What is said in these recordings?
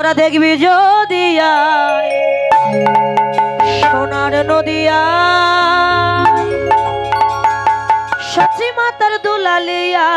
তোরা দেখবি যদি সোনার নদিয়া। সচি মাতার দুলালিয়া।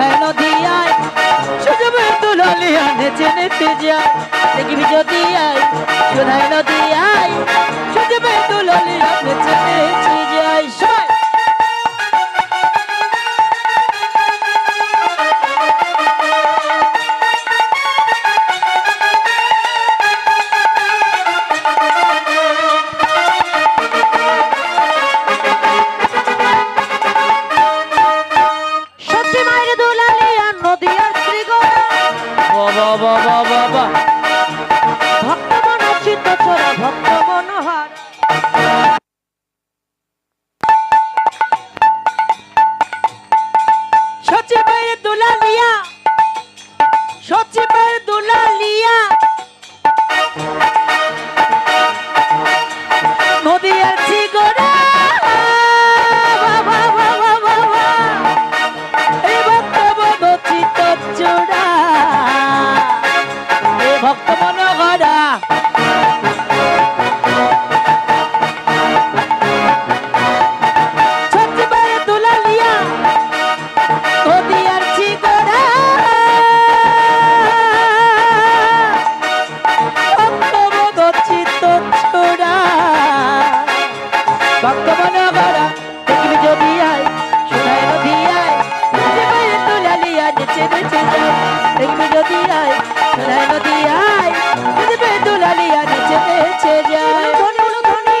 সোনার নদিয়ায় সুজবে দুলালিয়া নেচে নেচে যায়। দেখবি যদি আয় সোনার নদিয়ায় সুজবে দুলালিয়া নেচে বাবা বাবা বাবা ভক্ত মন চিত্ত চোরা ভক্ত মনোহর সচি মায়ের দুলালিয়া সচি মায়ের দুলালিয়া দুলালিয়া নেচে নেচে যায় দেখবি যদি আয় সোনায় নদী আয়, দেখবি দুলালিয়া নেচে নেচে যায়। ধনী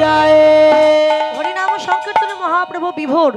যায় হরিনাম সংকীর্তনে মহাপ্রভু বিভোর